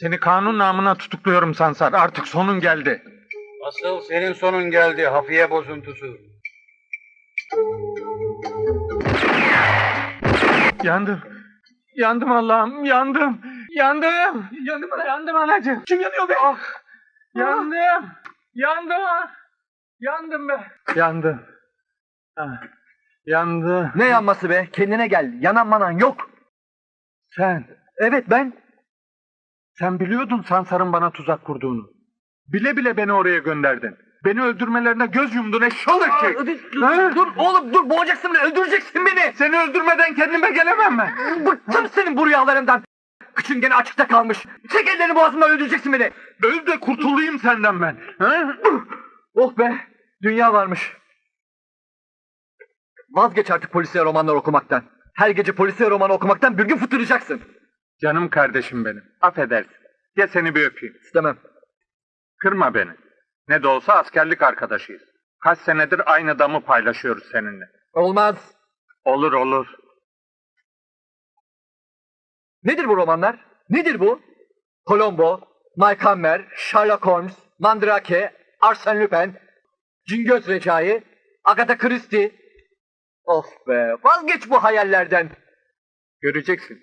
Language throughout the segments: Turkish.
Seni kanun namına tutukluyorum Sansar. Artık sonun geldi. Asıl senin sonun geldi hafiye bozuntusu. Yandım. Yandım Allah'ım. Yandım. Yandım. Yandım. Yandım anacığım. Kim yanıyor be? Ah. Yandım. Yandım. Yandım be. Yandım. Ah. Yandı. Ne yanması be? Kendine gel. Yanan manan yok. Sen. Evet ben. Sen biliyordun Sansar'ın bana tuzak kurduğunu. Bile bile beni oraya gönderdin. Beni öldürmelerine göz yumdun eşşoğlu erkek. dur, dur, oğlum dur boğacaksın beni öldüreceksin beni. Seni öldürmeden kendime gelemem ben. Bıktım senin bu rüyalarından. Kıçın gene açıkta kalmış. Çek ellerini boğazımdan öldüreceksin beni. Öl de kurtulayım senden ben. Ha? Oh be dünya varmış. Vazgeç artık polisiye romanlar okumaktan. Her gece polisiye roman okumaktan bir gün fıtıracaksın. Canım kardeşim benim. Affedersin. Gel seni bir öpeyim. İstemem. Kırma beni. Ne de olsa askerlik arkadaşıyız. Kaç senedir aynı damı paylaşıyoruz seninle. Olmaz. Olur olur. Nedir bu romanlar? Nedir bu? Colombo, Mike Hammer, Sherlock Holmes, Mandrake, Arsène Lupin, Cingöz Recai, Agatha Christie. Of be, vazgeç bu hayallerden. Göreceksin.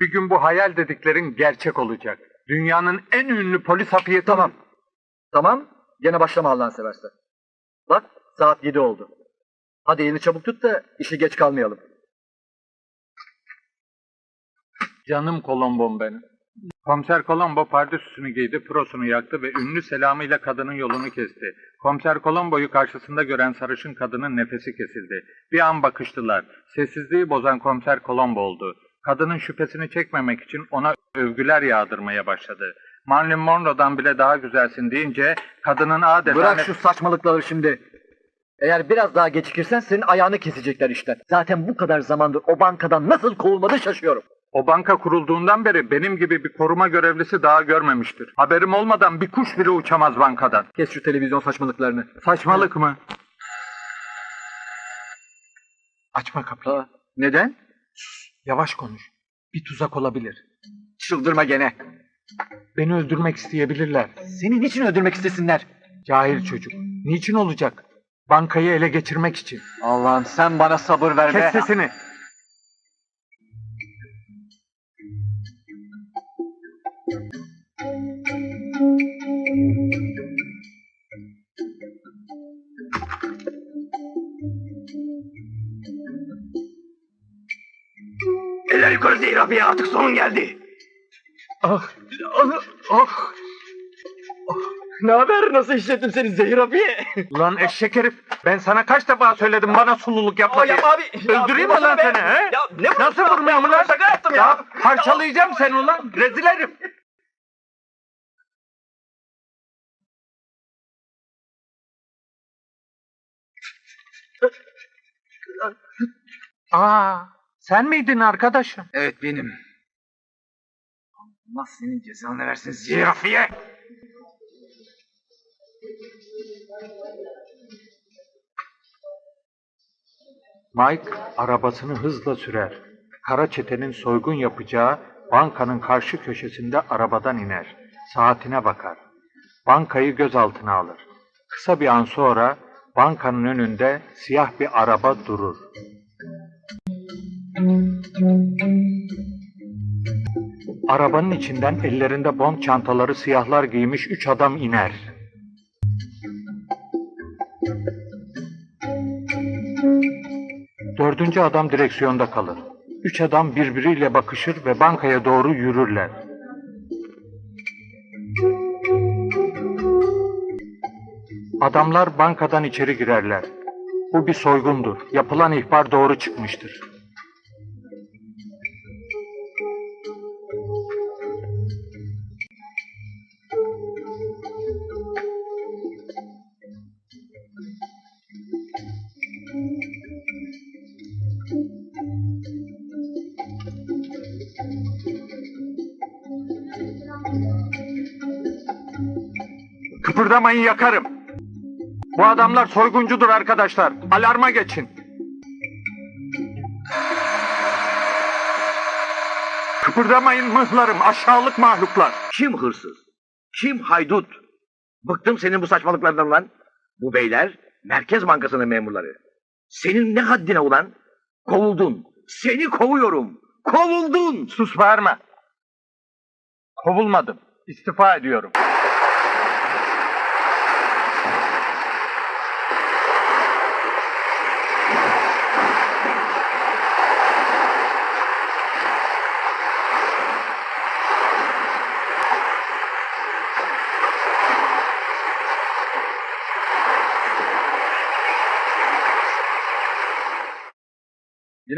Bir gün bu hayal dediklerin gerçek olacak. Dünyanın en ünlü polis hafiyeti... Tamam. Tamam, gene başlama Allah'ını seversen. Bak, saat yedi oldu. Hadi elini çabuk tut da işi geç kalmayalım. Canım Kolombom benim. Komiser Kolombo pardüsüsünü giydi, prosunu yaktı ve ünlü selamıyla kadının yolunu kesti. Komiser Kolombo'yu karşısında gören sarışın kadının nefesi kesildi. Bir an bakıştılar. Sessizliği bozan komiser Kolombo oldu. Kadının şüphesini çekmemek için ona övgüler yağdırmaya başladı. Marilyn Monroe'dan bile daha güzelsin deyince kadının adeta... Bırak şu saçmalıkları şimdi. Eğer biraz daha gecikirsen senin ayağını kesecekler işten. Zaten bu kadar zamandır o bankadan nasıl kovulmadı şaşıyorum. O banka kurulduğundan beri benim gibi bir koruma görevlisi daha görmemiştir. Haberim olmadan bir kuş bile uçamaz bankadan. Kes şu televizyon saçmalıklarını. Saçmalık mı? Açma kapıyı. Ha, neden? Yavaş konuş. Bir tuzak olabilir. Çıldırma gene. Beni öldürmek isteyebilirler. Seni niçin öldürmek istesinler? Cahil çocuk. Niçin olacak? Bankayı ele geçirmek için. Allah'ım sen bana sabır ver be. Kes sesini. Eller yukarı Zehir artık sonun geldi. Ah, ah, ah. Ne haber nasıl işlettim seni Zehir abiye? Ulan eşek herif. Ben sana kaç defa söyledim bana sululuk yapma diye. abi. Öldüreyim mi lan seni he? Ya ne Nasıl vurmayayım lan? Şaka yaptım Ya ya. parçalayacağım seni ulan. Rezil herif. Aa, sen miydin arkadaşım? Evet benim. Allah senin cezanı versin Zehir abiye. Mike arabasını hızla sürer. Kara çetenin soygun yapacağı bankanın karşı köşesinde arabadan iner. Saatine bakar. Bankayı gözaltına alır. Kısa bir an sonra bankanın önünde siyah bir araba durur. Arabanın içinden ellerinde bond çantaları siyahlar giymiş üç adam iner. Dördüncü adam direksiyonda kalır. Üç adam birbiriyle bakışır ve bankaya doğru yürürler. Adamlar bankadan içeri girerler. Bu bir soygundur. Yapılan ihbar doğru çıkmıştır. Kıpırdamayın yakarım. Bu adamlar soyguncudur arkadaşlar. Alarma geçin. Kıpırdamayın mıhlarım aşağılık mahluklar. Kim hırsız? Kim haydut? Bıktım senin bu saçmalıklarından lan. Bu beyler Merkez Bankası'nın memurları. Senin ne haddine ulan? Kovuldun. Seni kovuyorum. Kovuldun. Sus bağırma. Kovulmadım. İstifa ediyorum.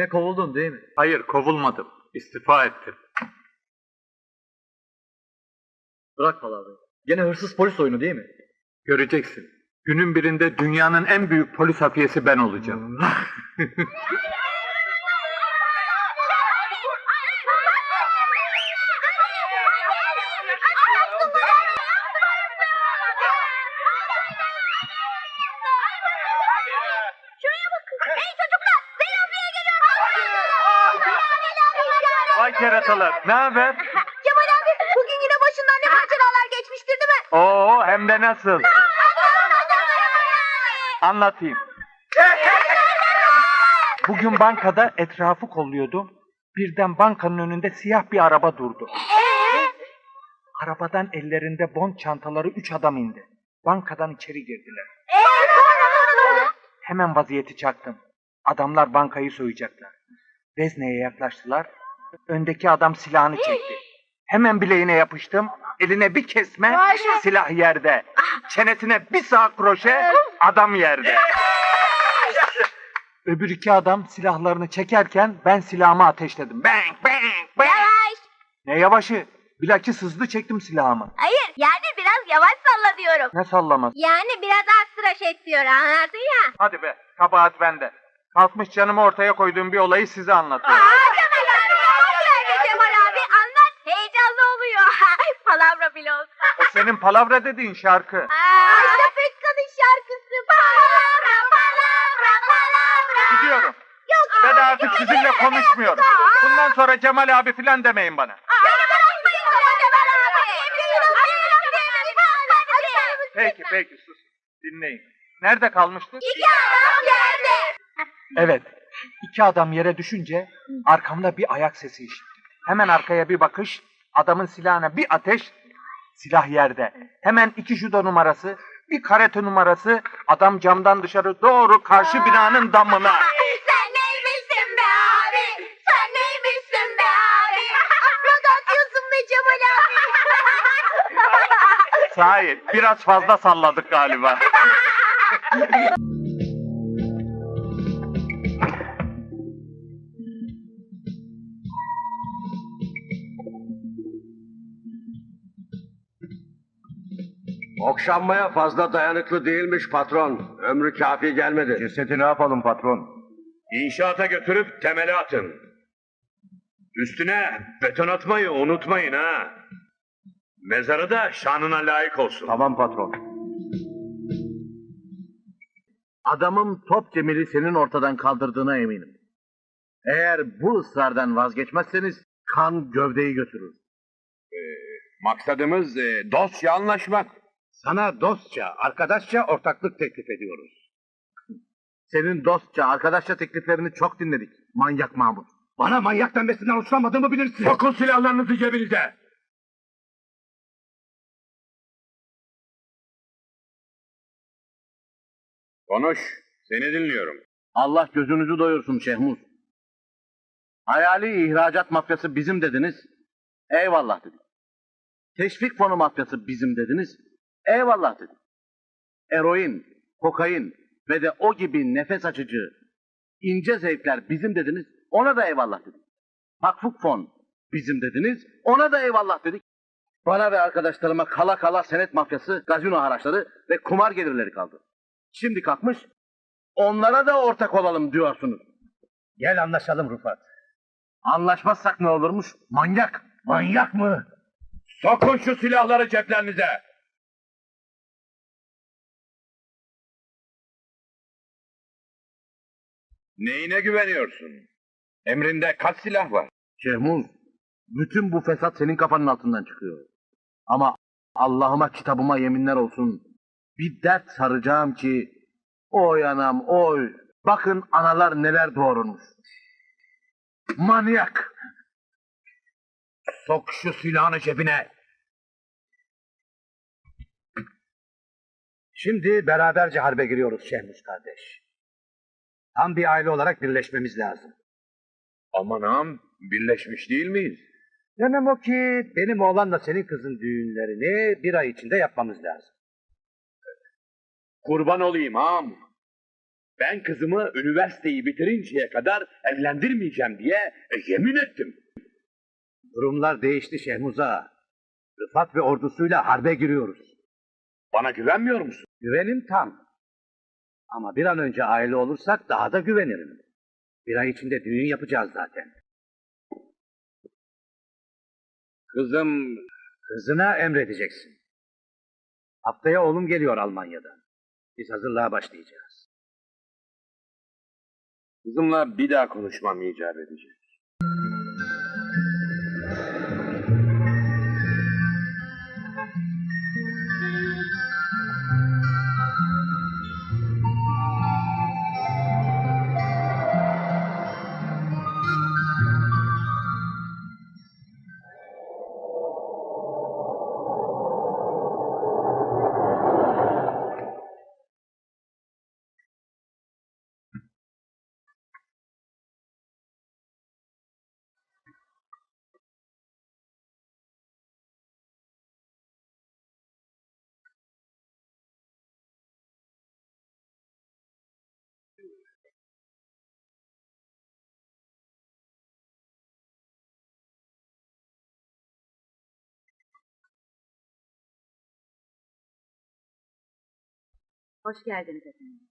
Yine kovuldun değil mi? Hayır kovulmadım. İstifa ettim. Bırak palavrayı. Gene hırsız polis oyunu değil mi? Göreceksin. Günün birinde dünyanın en büyük polis hafiyesi ben olacağım. Şuraya bakın. Hey çocuklar! Beyazlı'ya geliyorum. Keratalar. Ne haber? Kemal abi bugün yine başından ne maceralar geçmiştir değil mi? Oo hem de nasıl? Anlatayım. Bugün bankada etrafı kolluyordum. Birden bankanın önünde siyah bir araba durdu. Arabadan ellerinde bond çantaları üç adam indi. Bankadan içeri girdiler. Hemen vaziyeti çaktım. Adamlar bankayı soyacaklar. Vezneye yaklaştılar. Öndeki adam silahını çekti. Hemen bileğine yapıştım. Eline bir kesme, silah yerde. Çenesine bir sağ kroşe, adam yerde. Öbür iki adam silahlarını çekerken ben silahımı ateşledim. Bang bang bang. Yavaş. Ne yavaşı? Bilakis hızlı çektim silahımı. Hayır yani biraz yavaş salla diyorum. Ne sallaması? Yani biraz az tıraş et diyor anladın ya. Hadi be, kabahat bende. Kalkmış canımı ortaya koyduğum bir olayı size anlatıyorum. Aa Kemal abi. Nerede Kemal abi? Anlat. Heyecanlı oluyor. Palavra bile olsa. O senin palavra dediğin şarkı. İşte Pekka'nın şarkısı. Palavra, palavra, palavra. Gidiyorum. Yok. De artık sizinle konuşmuyorum. Bundan sonra Cemal abi filan demeyin bana. Peki peki sus. Dinleyin. Nerede kalmıştık? İki adam geldi. Evet. İki adam yere düşünce arkamda bir ayak sesi işittim. Hemen arkaya bir bakış, adamın silahına bir ateş, silah yerde. Hemen iki judo numarası, bir karate numarası, adam camdan dışarı doğru karşı binanın damına. Sen neymişsin be abi? Sen neymişsin be abi? Nasıl atıyorsun be Cemal abi? Biraz fazla salladık galiba. Okşanmaya fazla dayanıklı değilmiş patron. Ömrü kafi gelmedi. Cesedi ne yapalım patron? İnşaata götürüp temeli atın. Üstüne beton atmayı unutmayın ha. Mezarı da şanına layık olsun. Tamam patron. Adamım top Cemil'i senin ortadan kaldırdığına eminim. Eğer bu ısrardan vazgeçmezseniz kan gövdeyi götürür. Maksadımız e, dostça anlaşmak. Sana dostça, arkadaşça ortaklık teklif ediyoruz. Senin dostça, arkadaşça tekliflerini çok dinledik. Manyak Mahmut. Bana manyak denmesinden hoşlanmadığımı bilirsin. Sokun silahlarınızı cebinize. Konuş. Seni dinliyorum. Allah gözünüzü doyursun Şehmuz. Hayali ihracat mafyası bizim dediniz. Eyvallah dedik. Teşvik fonu mafyası bizim dediniz. Eyvallah dedik. Eroin, kokain ve de o gibi nefes açıcı, ince zevkler bizim dediniz. Ona da eyvallah dedik. Vakfuk fon bizim dediniz. Ona da eyvallah dedik. Bana ve arkadaşlarıma kala kala senet mafyası, gazino haraçları ve kumar gelirleri kaldı. Şimdi kalkmış onlara da ortak olalım diyorsunuz. Gel anlaşalım Rıfat. Anlaşmazsak ne olurmuş? Manyak. Manyak mı? Sokun şu silahları ceplerinize. Neyine güveniyorsun? Emrinde kaç silah var? Şehmuz, bütün bu fesat senin kafanın altından çıkıyor. Ama Allah'ıma kitabıma yeminler olsun. Bir dert saracağım ki oy anam oy. Bakın analar neler doğurmuş. Manyak. Sok şu silahını cebine. Şimdi beraberce harbe giriyoruz Şehmuz kardeş. Tam bir aile olarak birleşmemiz lazım. Aman ağam, birleşmiş değil miyiz? Demem o ki benim oğlanla senin kızın düğünlerini bir ay içinde yapmamız lazım. Kurban olayım ağam. Ben kızımı üniversiteyi bitirinceye kadar evlendirmeyeceğim diye e, yemin ettim. Durumlar değişti Şehmuz ağa. Rıfat ve ordusuyla harbe giriyoruz. Bana güvenmiyor musun? Güvenim tam. Ama bir an önce aile olursak daha da güvenirim. Bir ay içinde düğün yapacağız zaten. Kızım Kızına emredeceksin. Haftaya oğlum geliyor Almanya'dan. Biz hazırlığa başlayacağız. Kızımla bir daha konuşmam icap edecek. Hoş geldiniz efendim.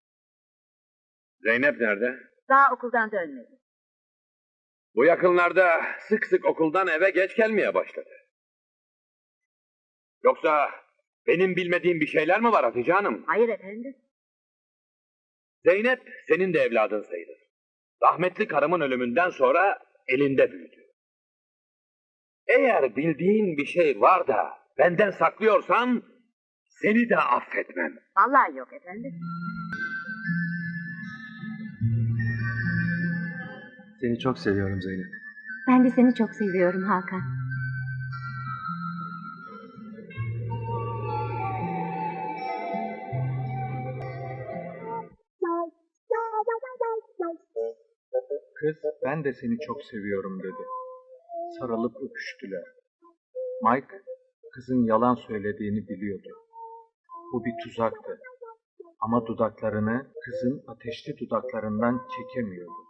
Zeynep nerede? Daha okuldan dönmedi. Bu yakınlarda sık sık okuldan eve geç gelmeye başladı. Yoksa benim bilmediğim bir şeyler mi var Hatice Hanım? Hayır efendim. Zeynep senin de evladın sayılır. Rahmetli karımın ölümünden sonra elinde büyüdü. Eğer bildiğin bir şey var da benden saklıyorsan seni de affetmem. Vallahi yok efendim. Seni çok seviyorum Zeynep. Ben de seni çok seviyorum Hakan. Kız ben de seni çok seviyorum dedi. Sarılıp öpüştüler. Mike kızın yalan söylediğini biliyordu. Bu bir tuzaktı. Ama dudaklarını kızın ateşli dudaklarından çekemiyordu.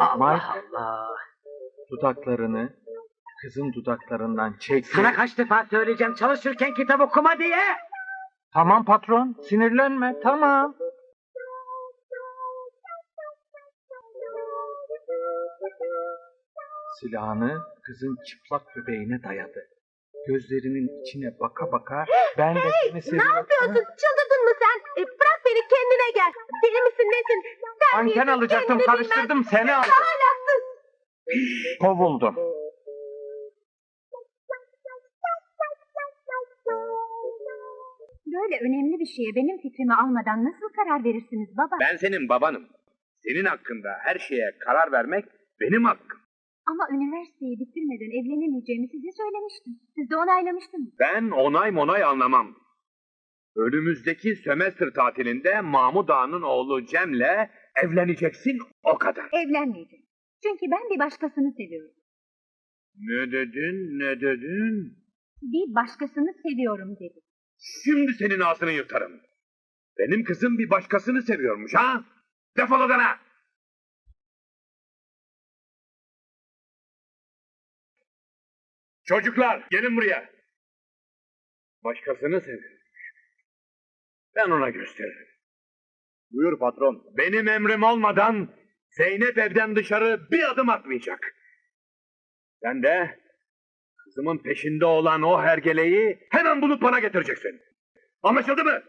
Mike Allah. dudaklarını kızın dudaklarından çekti. Sana kaç defa söyleyeceğim çalışırken kitap okuma diye. Tamam patron sinirlenme tamam. Silahını kızın çıplak göbeğine dayadı. Gözlerinin içine baka baka ben de seni Ne seviyorum. yapıyorsun? Çıldırdın mı sen? E, bırak beni kendine gel. Deli misin nesin? Anten alacaktım karıştırdım seni aldım. Kovuldum. Böyle önemli bir şeye benim fikrimi almadan nasıl karar verirsiniz baba? Ben senin babanım. Senin hakkında her şeye karar vermek benim hakkım. Ama üniversiteyi bitirmeden evlenemeyeceğimi size söylemiştim. Siz de onaylamıştınız. Ben onay monay anlamam. Önümüzdeki sömestr tatilinde Mahmud Ağa'nın oğlu Cem'le evleneceksin o kadar. Evlenmeyeceğim. Çünkü ben bir başkasını seviyorum. Ne dedin ne dedin? Bir başkasını seviyorum dedi. Şimdi senin ağzını yırtarım. Benim kızım bir başkasını seviyormuş ha? Defol odana! Çocuklar gelin buraya. Başkasını seviyormuş. Ben ona gösteririm. Buyur patron. Benim emrim olmadan Zeynep evden dışarı bir adım atmayacak. Sen de kızımın peşinde olan o hergeleyi hemen bulup bana getireceksin. Anlaşıldı mı?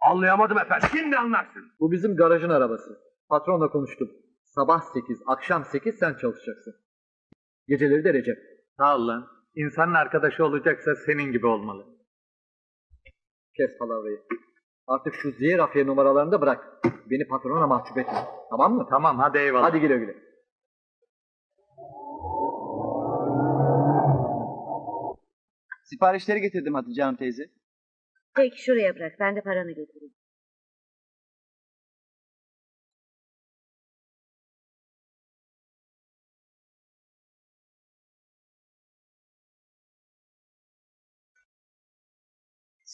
Anlayamadım efendim. Şimdi anlarsın. Bu bizim garajın arabası. Patronla konuştum. Sabah 8, akşam 8 sen çalışacaksın. Geceleri de Recep. Sağ ol lan. İnsanın arkadaşı olacaksa senin gibi olmalı. Kes palavrayı. Artık şu ziyer afiye numaralarını da bırak. Beni patrona mahcup etme. Tamam mı? Tamam hadi eyvallah. Hadi güle güle. Siparişleri getirdim Hatice Hanım teyze. Peki şuraya bırak. Ben de paranı getireyim.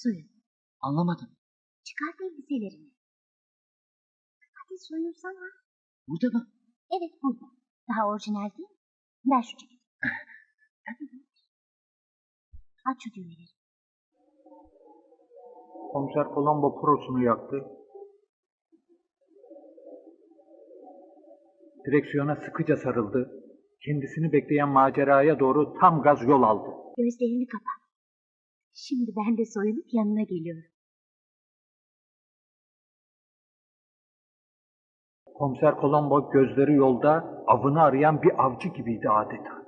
Suyu. Anlamadım. Çıkart elbiselerini. Hadi soyunsana. Burada mı? Evet burada. Daha orijinal değil mi? Ver şu ceketi. Hadi ver. Aç şu düğmeleri. Komiser Colombo prosunu yaktı. Direksiyona sıkıca sarıldı. Kendisini bekleyen maceraya doğru tam gaz yol aldı. Gözlerini kapat. Şimdi ben de soyunup yanına geliyorum. Komiser Colombo gözleri yolda avını arayan bir avcı gibiydi adeta.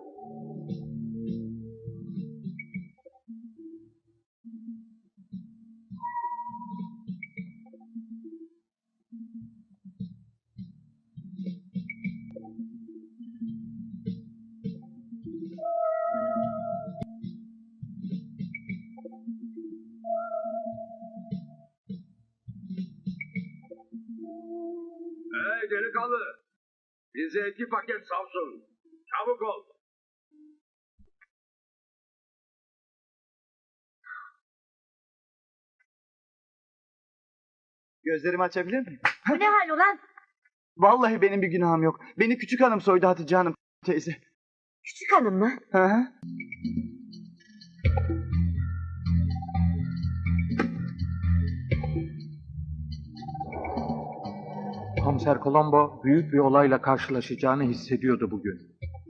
Hey delikanlı. Bize iki paket Samsun. Çabuk ol. Gözlerimi açabilir miyim? Bu ne hal ulan? Vallahi benim bir günahım yok. Beni küçük hanım soydu Hatice Hanım teyze. Küçük hanım mı? Hı hı. Komiser Colombo büyük bir olayla karşılaşacağını hissediyordu bugün.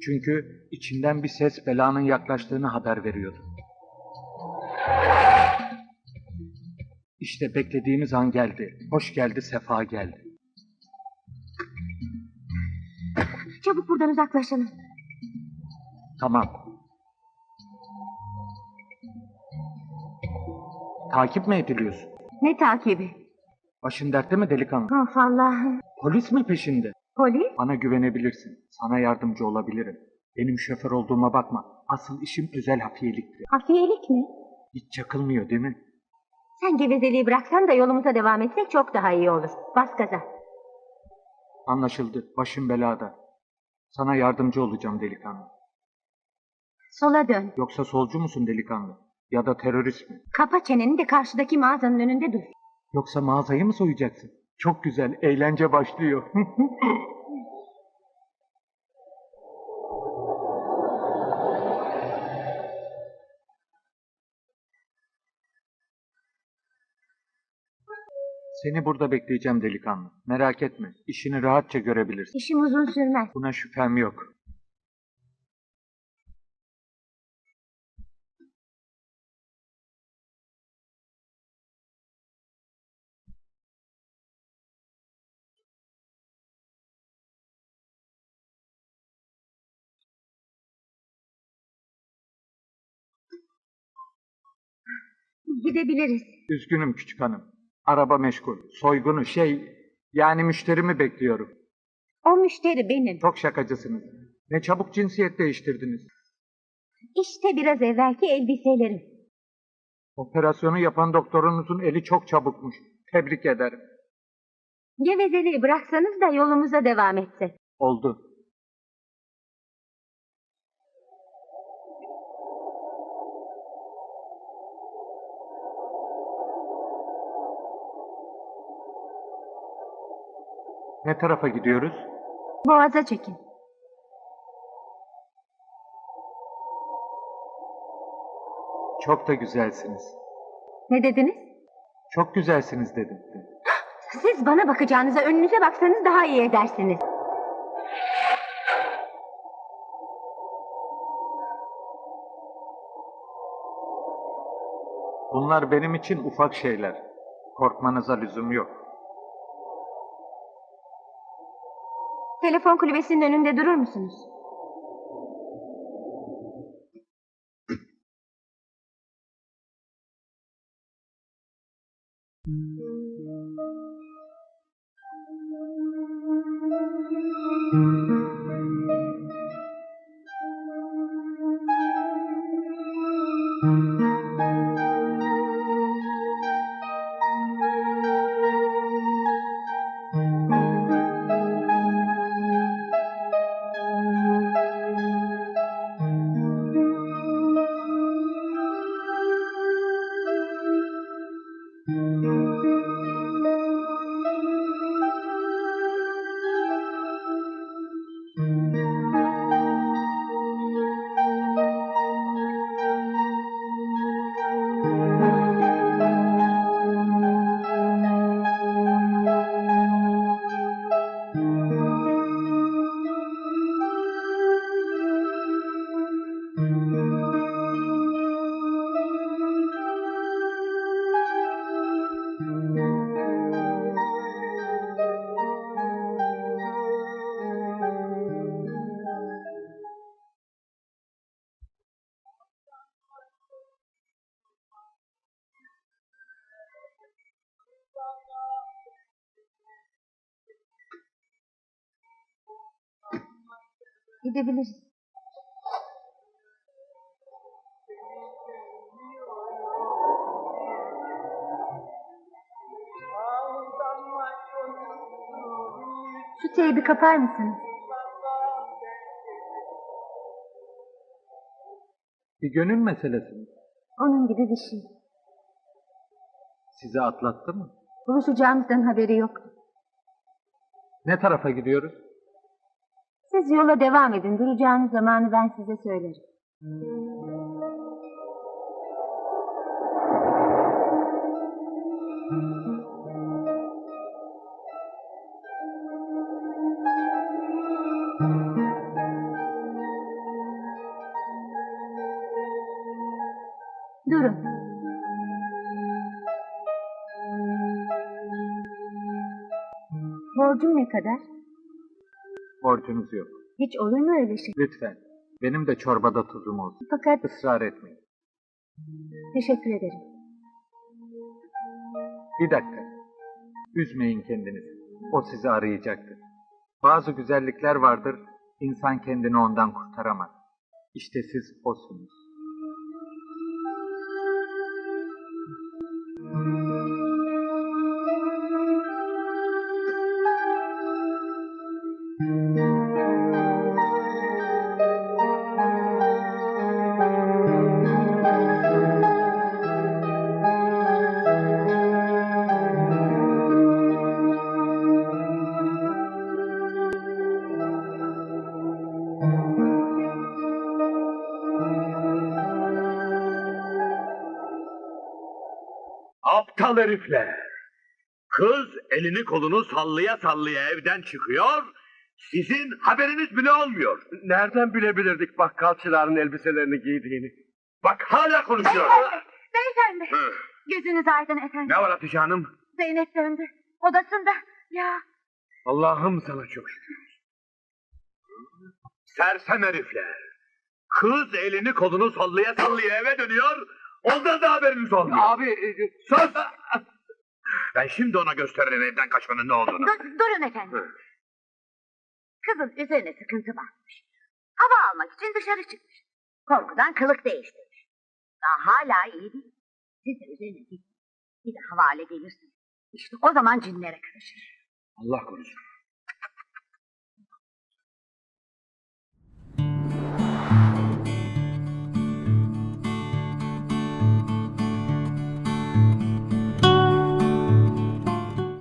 Çünkü içinden bir ses belanın yaklaştığını haber veriyordu. İşte beklediğimiz an geldi. Hoş geldi, sefa geldi. Çabuk buradan uzaklaşalım. Tamam. Takip mi ediliyorsun? Ne takibi? Başın dertte mi delikanlı? Of Allah'ım. Polis mi peşinde? Polis? Bana güvenebilirsin. Sana yardımcı olabilirim. Benim şoför olduğuma bakma. Asıl işim özel hafiyeliktir. Hafiyelik mi? Hiç çakılmıyor değil mi? Sen gevezeliği bıraksan da yolumuza devam etsek çok daha iyi olur. Bas gaza. Anlaşıldı. Başım belada. Sana yardımcı olacağım delikanlı. Sola dön. Yoksa solcu musun delikanlı? Ya da terörist mi? Kapa çeneni de karşıdaki mağazanın önünde dur. Yoksa mağazayı mı soyacaksın? Çok güzel. Eğlence başlıyor. Seni burada bekleyeceğim delikanlı. Merak etme. İşini rahatça görebilirsin. İşim uzun sürmez. Buna şüphem yok. Gidebiliriz. Üzgünüm küçük hanım. Araba meşgul. Soygunu şey yani müşterimi bekliyorum. O müşteri benim. Çok şakacısınız. Ne çabuk cinsiyet değiştirdiniz. İşte biraz evvelki elbiselerim. Operasyonu yapan doktorunuzun eli çok çabukmuş. Tebrik ederim. Gevezeliği bıraksanız da yolumuza devam etsek. Oldu. Ne tarafa gidiyoruz? Boğaza çekin. Çok da güzelsiniz. Ne dediniz? Çok güzelsiniz dedim. Siz bana bakacağınıza önünüze baksanız daha iyi edersiniz. Bunlar benim için ufak şeyler. Korkmanıza lüzum yok. Telefon kulübesinin önünde durur musunuz? Gidebiliriz. Şu teybi kapar mısınız? Bir gönül meselesi mi? Onun gibi bir şey. Sizi atlattı mı? Buluşacağımızdan haberi yoktu. Ne tarafa gidiyoruz? Siz yola devam edin. Duracağınız zamanı ben size söylerim. Durun. Borcum ne kadar? Borcunuz yok. Hiç olur mu öyle şey? Lütfen. Benim de çorbada tuzum olsun. Fakat Israr etmeyin. teşekkür ederim. Bir dakika. Üzmeyin kendinizi. O sizi arayacaktır. Bazı güzellikler vardır, insan kendini ondan kurtaramaz. İşte siz osunuz. Aptal herifler. Kız elini kolunu sallaya sallaya evden çıkıyor. Sizin haberiniz bile olmuyor. Nereden bilebilirdik bakkalçıların elbiselerini giydiğini? Bak hala konuşuyor. Beyefendi. Hı. Gözünüz aydın efendim. ne var Hatice Hanım? Zeynep döndü. Odasında. Ya Allah'ım sana çok şükür. Sersem herifler. Kız elini kolunu sallaya sallaya eve dönüyor. Ondan da haberiniz olmuyor. Abi e, Sus! Ben şimdi ona gösteririm evden kaçmanın ne olduğunu. dur, durun efendim. Kızın üzerine sıkıntı varmış. Hava almak için dışarı çıkmış. Korkudan kılık değiştirmiş. Daha hala iyi değil. Siz de üzerine gidin. Bir de havale gelirsin. İşte o zaman cinlere karışır. Allah korusun.